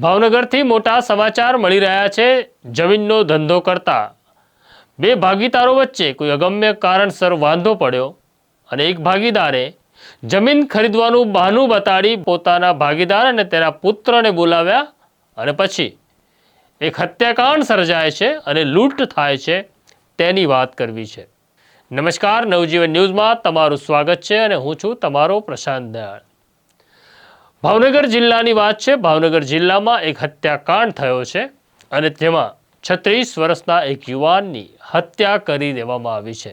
ભાવનગરથી મોટા સમાચાર મળી રહ્યા છે જમીનનો ધંધો કરતા. બે ભાગીદારો વચ્ચે કોઈ અગમ્ય કારણસર વાંધો પડ્યો અને એક ભાગીદારે જમીન ખરીદવાનું બહાનું બતાડી પોતાના ભાગીદાર અને તેના પુત્રને બોલાવ્યા અને પછી એક હત્યાકાંડ સર્જાય છે અને લૂંટ થાય છે તેની વાત કરવી છે. નમસ્કાર, નવજીવન ન્યૂઝમાં તમારું સ્વાગત છે અને હું છું તમારો પ્રશાંત દયાળ. ભાવનગર જિલ્લાની વાત છે. ભાવનગર જિલ્લામાં એક હત્યાકાંડ થયો છે અને તેમાં છત્રીસ વર્ષના એક યુવાનની હત્યા કરી દેવામાં આવી છે.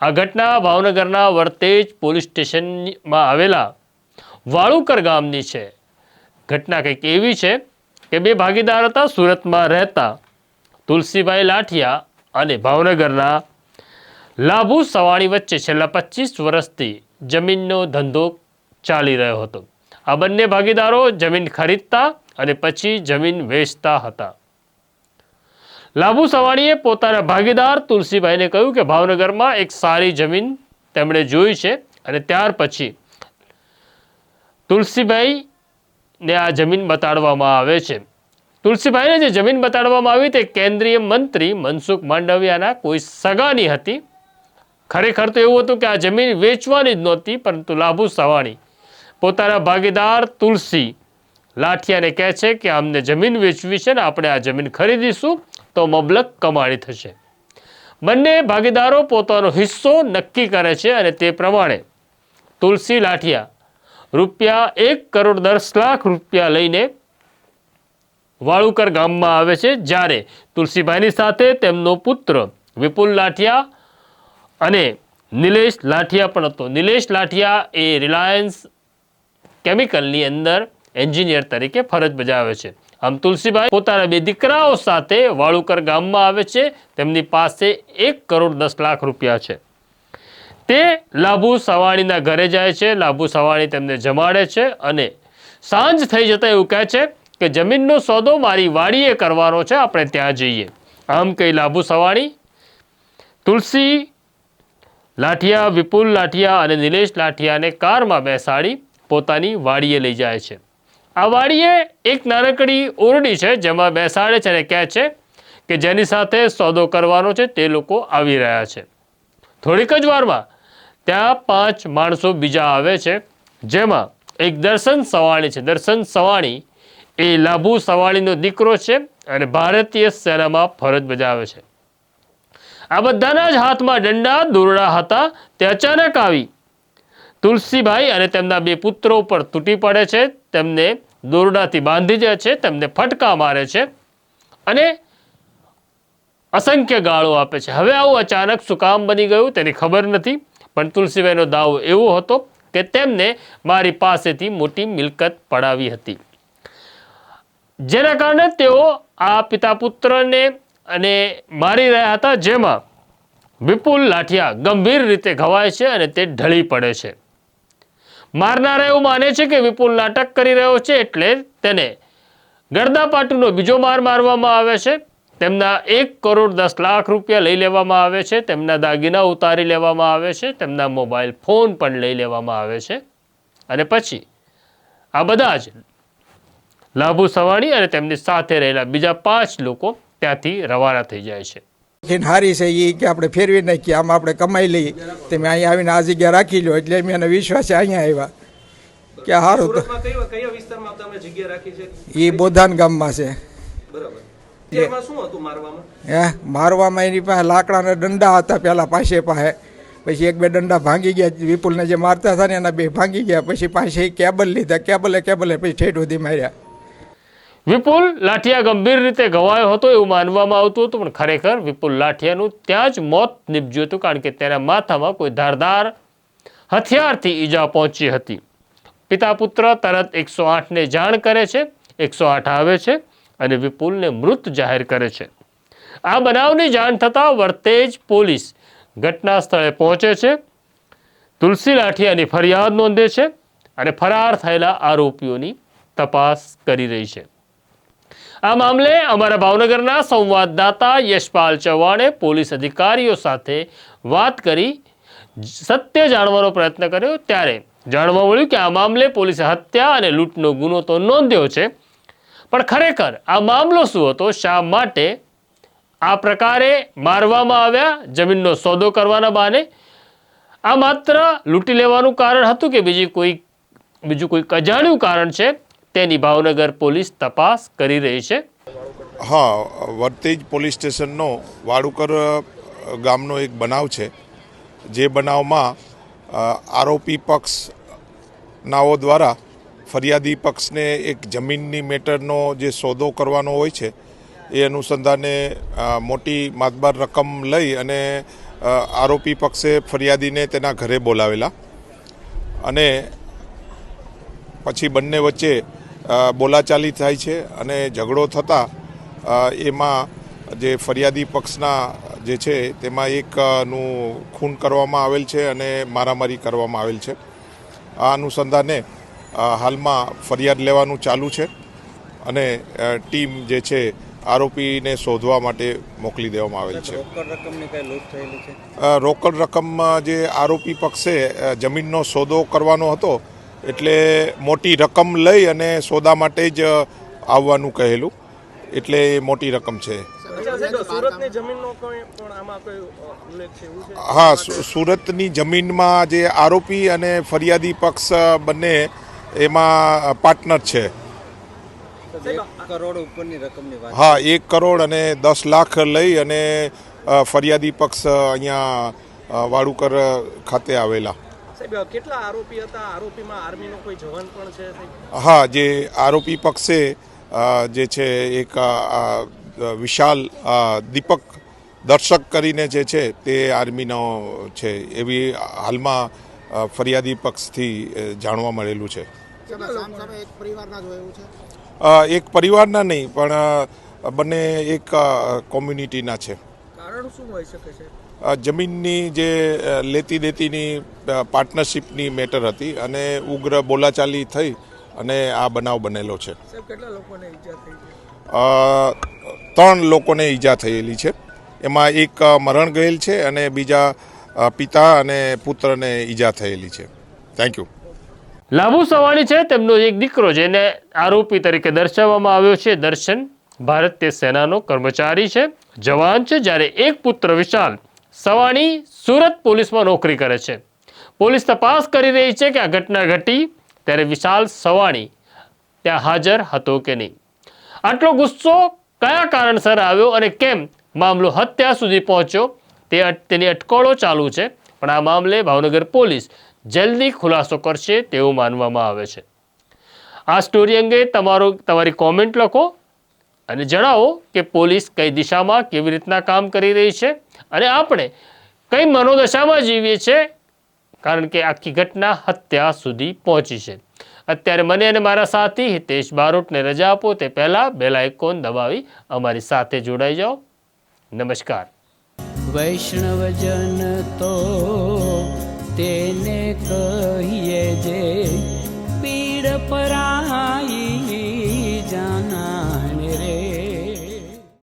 આ ઘટના ભાવનગરના વર્તેજ પોલીસ સ્ટેશનમાં આવેલા વાળુકર ગામની છે. ઘટના કંઈક એવી છે કે બે ભાગીદાર હતા, સુરતમાં રહેતા તુલસીભાઈ લાઠિયા અને ભાવનગરના લાભુ સવાણી વચ્ચે છેલ્લા પચીસ વર્ષથી જમીનનો ધંધો ચાલી રહ્યો હતો. આ બંને ભાગીદારો જમીન ખરીદતા અને પછી જમીન વેચતા હતા. લાભુ સવાણીએ પોતાના ભાગીદાર તુલસીભાઈને કહ્યું કે ભાવનગરમાં એક સારી જમીન તેમણે જોઈ છે અને ત્યાર પછી તુલસીભાઈને આ જમીન બતાડવામાં આવે છે. તુલસીભાઈને જે જમીન બતાડવામાં આવી તે કેન્દ્રીય મંત્રી મનસુખ માંડવિયાના કોઈ સગાની હતી. ખરેખર તો એવું હતું કે આ જમીન વેચવાની જ નહોતી, પરંતુ લાભુ સવાણી પોતાના ભાગીદાર તુલસી લાઠિયાને કહે છે કે અમને જમીન વેચવી છે ને આપણે આ જમીન ખરીદીશું, તો મબલક કમાણી થશે. બંને ભાગીદારો પોતાનો હિસ્સો નક્કી કરે છે અને તે પ્રમાણે તુલસી લાઠિયા રૂપિયા એક કરોડ દસ લાખ રૂપિયા લઈને વાળુકર ગામમાં આવે છે, જ્યારે તુલસીભાઈની સાથે તેમનો પુત્ર વિપુલ લાઠિયા અને નિલેશ લાઠિયા પણ હતો. નિલેશ લાઠિયા એ રિલાયન્સ કેમિકલની અંદર એન્જિનિયર તરીકે ફરજ બજાવે છે. આમ તુલસીભાઈ પોતાના બે દીકરાઓ સાથે વાળુકર ગામમાં આવે છે. તેમની પાસે એક કરોડ દસ લાખ રૂપિયા છે. તે લાભુ સવાણીના ઘરે જાય છે. લાભુ સવાણી તેમને જમાડે છે અને સાંજ થઈ જતા એવું કહે છે કે જમીનનો સોદો મારી વાડીએ કરવાનો છે, આપણે ત્યાં જઈએ. આમ કહી લાભુ સવાણી, તુલસી લાઠિયા, વિપુલ લાઠિયા અને નિલેશ લાઠિયાને કારમાં બેસાડી પોતાની વાડીએ લઈ જાય છે. આ વાડીએ એક નાનકડી ઓરડી છે, જેમાં બેસાડે છે અને કહે છે કે જેની સાથે સોદો કરવાનો છે તે લોકો આવી રહ્યા છે. થોડીક જ વારમાં ત્યાં પાંચ માણસો બીજા આવે છે, જેમાં એક દર્શન સવાણી છે. દર્શન સવાણી એ લાભુ સવાણીનો દીકરો છે અને ભારતીય સેનામાં ફરજ બજાવે છે. આ બધાના જ હાથમાં દંડા દોરડા હતા. તે અચાનક આવી તુલસીભાઈ અને તેમના બે પુત્રો ઉપર તૂટી પડે છે, તેમને દોરડાથી બાંધી દે છે, તેમને ફટકા મારે છે અને અસંખ્ય ગાળો આપે છે. હવે આવું અચાનક શું કામ બની ગયું તેની ખબર નથી, પણ તુલસીભાઈનો દાવો એવો હતો કે તેમને મારી પાસેથી મોટી મિલકત પડાવી હતી. જેના કારણે તેઓ આ પિતા પુત્રને અને મારી રહ્યા હતા, જેમાં વિપુલ લાઠિયા ગંભીર રીતે ઘવાય છે અને તે ઢળી પડે છે. મારનારા એવું માને છે કે વિપુલ નાટક કરી રહ્યો છે એટલે તેને ગરદાપાટુનો બીજો માર મારવામાં આવે છે. તેમના એક કરોડ દસ લાખ રૂપિયા લઈ લેવામાં આવે છે. તેમના દાગીના ઉતારી લેવામાં આવે છે. તેમના મોબાઈલ ફોન પણ લઈ લેવામાં આવે છે. અને પછી આ બધા જ લાભુ સવાણી અને તેમની સાથે રહેલા બીજા પાંચ લોકો ત્યાંથી રવાના થઈ જાય છે. હારી છે એ કે આપણે ફેરવી નાખીએ આમાં આપણે કમાઈ લઈએ. તમે અહીંયા આવીને આ જગ્યા રાખી લો એટલે મેં એને વિશ્વાસે અહીંયા આવ્યા. કે સારું તો એ બોધાન ગામમાં છે. હે? મારવામાં એની પાસે લાકડાના દંડા હતા પહેલાં પાસે પાસે. પછી એક બે દંડા ભાંગી ગયા. વિપુલને જે મારતા હતા ને એના બે ભાંગી ગયા. પછી પાસે કેબલ લીધા. કેબલે કેબલે પછી ઠેઠ સુધી માર્યા. વિપુલ લાઠિયા ગંભીર રીતે ઘવાયો હતો એવું માનવામાં આવતું હતું, પણ ખરેખર વિપુલ લાઠિયાનું ત્યાં જ મોત નીપજ્યું હતું, કારણ કે તેના માથામાં કોઈ ધારદાર હથિયારથી ઈજા પહોંચી હતી. પિતા પુત્ર તરત એકસો આઠને જાણ કરે છે, એકસો આઠ આવે છે અને વિપુલને મૃત જાહેર કરે છે. આ બનાવની જાણ થતાં વર્તેજ પોલીસ ઘટના સ્થળે પહોંચે છે. તુલસી લાઠિયાની ફરિયાદ નોંધે છે અને ફરાર થયેલા આરોપીઓની તપાસ કરી રહી છે. આ મામલે અમારા ભાવનગરના સંવાદદાતા યશપાલ ચૌહાણે પોલીસ અધિકારીઓ સાથે વાત કરી સત્ય જાણવાનો પ્રયત્ન કર્યો. ત્યારે જાણવા મળ્યું કે આ મામલે પોલીસે હત્યા અને લૂંટનો ગુનો તો નોંધ્યો છે. પણ ખરેખર આ મામલો શું હતો? શા માટે આ પ્રકારે મારવામાં આવ્યા? જમીનનો સોદો કરવાના બહાને આ માત્ર લૂંટી લેવાનું કારણ હતું કે બીજી કોઈ, બીજું કોઈ અજાણ્યું કારણ છે? તેની ભાવનગર પોલીસ તપાસ કરી રહી છે. હા, વર્તેજ પોલીસ સ્ટેશનનો વાડુકર ગામનો એક બનાવ છે. જે બનાવમાં આરોપી પક્ષ નાઓ દ્વારા ફરિયાદી પક્ષને એક જમીનની મેટરનો જે સોદો કરવાનો હોય છે, એ અનુસંધાને મોટી માતબાર રકમ લઈ અને આરોપી પક્ષે ફરિયાદીને તેના ઘરે બોલાવેલા. અને પછી બંને વચ્ચે બોલાચાલી થાય છે અને ઝઘડો થતાં એમાં જે ફરિયાદી પક્ષના જે છે તેમાં એક નું ખૂન કરવામાં આવેલ છે અને મારામારી કરવામાં આવેલ છે. આ અનુસંધાને હાલમાં ફરિયાદ લેવાનું ચાલુ છે અને ટીમ જે છે આરોપીને શોધવા માટે મોકલી દેવામાં આવેલ છે. રોકડ રકમમાં જે આરોપી પક્ષે જમીનનો સોદો કરવાનો હતો એટલે મોટી રકમ લઈ અને સોદા માટે જ આવવાનું કહેલું. એટલે એ મોટી રકમ છે. અચ્છા સાહેબ સુરતની જમીનનો કોઈ પણ આમાં કોઈ અ, ઉલ્લેખ છે એવું છે? હા સુરતની જમીનમાં જે આરોપી અને ફરિયાદી પક્ષ બંને એમાં પાર્ટનર છે. એક કરોડ ઉપરની રકમની વાત. હા એક કરોડ અને દસ લાખ લઈ અને ફરિયાદી પક્ષ અહીંયા વાળુકર વાડુકર ખાતે આવેલા. સાહેબ કેટલા આરોપી હતા? આરોપીમાં આર્મીનો કોઈ જવાન પણ છે હા જે આરોપી પક્ષે જે છે એક વિશાલ દીપક દર્શક કરીને જે છે તે આર્મીનો છે. એવી હાલમાં ફરિયાદી પક્ષથી જાણવા મળેલું છે. એક પરિવારના નહીં પણ બંને એક કોમ્યુનિટીના છે. કારણ શું હોઈ શકે છે? જમીનની જે લેતી દેતીની પાર્ટનરશિપની મેટર હતી અને ઉગ્ર બોલાચાલી થઈ અને આ બનાવ બનેલો છે. સાહેબ કેટલા લોકોને ઈજા થઈ છે? અ, ત્રણ લોકોને ઈજા થયેલી છે. એમાં એક મરણ ગયેલ છે અને બીજા પિતા અને પુત્રને ઈજા થયેલી છે. થેન્ક યુ લાભુ સવાણી છે તેમનો એક દીકરો જેને આરોપી તરીકે દર્શાવવામાં આવ્યો છે. દર્શન ભારતીય સેનાનો કર્મચારી છે જવાન છે. જ્યારે એક પુત્ર વિશાલ સવાણી સુરત પોલીસમાં નોકરી કરે છે. પોલીસ તપાસ કરી રહી છે કે આ ઘટના ઘટી ત્યારે વિશાલ સવાણી ત્યાં હાજર હતો કે નહીં. આટલો ગુસ્સો કયા કારણસર આવ્યો અને કેમ મામલો હત્યા સુધી પહોંચ્યો તે તેની અટકળો ચાલુ છે, પણ આ મામલે ભાવનગર પોલીસ જલ્દી ખુલાસો કરશે તેવું માનવામાં આવે છે. આ સ્ટોરી અંગે તમારો, તમારી કોમેન્ટ લખો. અને જણાવો કે પોલીસ કઈ દિશામાં કેવી રીતના કામ કરી રહી છે અને આપણે કઈ મનોદશામાં જીવીએ છીએ કારણ કે આખી ઘટના હત્યા સુધી પહોંચી છે. અત્યારે મને અને મારા સાથી હિતેશ બારોટને રજા આપો, તે પહેલાં બેલ આઇકોન દબાવી અમારી સાથે જોડાઈ જાઓ. નમસ્કાર. વૈષ્ણવજન તો તેને કહીએ જે પીડ જાના